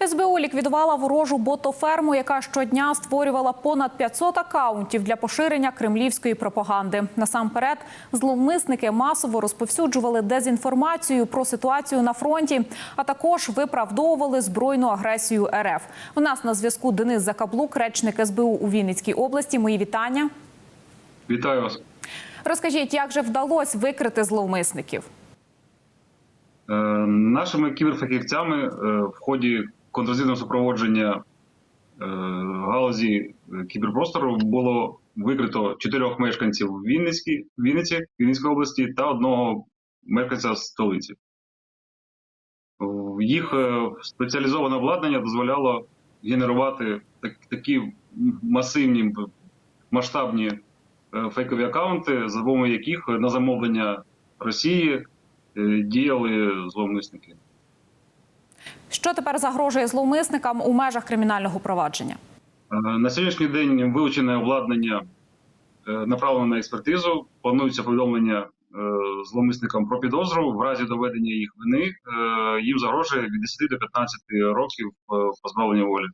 СБУ ліквідувала ворожу ботоферму, яка щодня створювала понад 500 акаунтів для поширення кремлівської пропаганди. Насамперед, зловмисники масово розповсюджували дезінформацію про ситуацію на фронті, а також виправдовували збройну агресію РФ. У нас на зв'язку Денис Закаблук, речник СБУ у Вінницькій області. Мої вітання. Вітаю вас. Розкажіть, як же вдалося викрити зловмисників? Е, Нашими кіберфахівцями е, в ході контррозвідного супроводження е, галузі е, кіберпростору було викрито чотирьох мешканців Вінницькі, Вінниці, Вінницької області та одного мешканця столиці. Їх е, спеціалізоване обладнання дозволяло генерувати так- такі масивні масштабні фейкові акаунти, за допомогою яких на замовлення Росії діяли зловмисники. Що тепер загрожує зловмисникам у межах кримінального провадження? Е, На сьогоднішній день вилучене обладнання е, направлено на експертизу. Планується повідомлення е, зловмисникам про підозру. В разі доведення їх вини їм загрожує від 10 до 15 років позбавлення волі.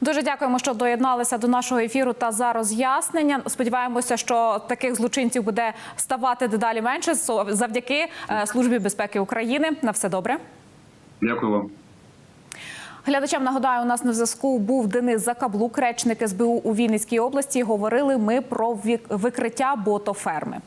Дуже дякуємо, що доєдналися до нашого ефіру та за роз'яснення. Сподіваємося, що таких злочинців буде ставати дедалі менше завдяки службі безпеки України. На все добре. Дякую вам. Глядачам нагадаю, у нас на зв'язку був Денис Закаблук, речник СБУ у Вінницькій області. Говорили ми про викриття ботоферми.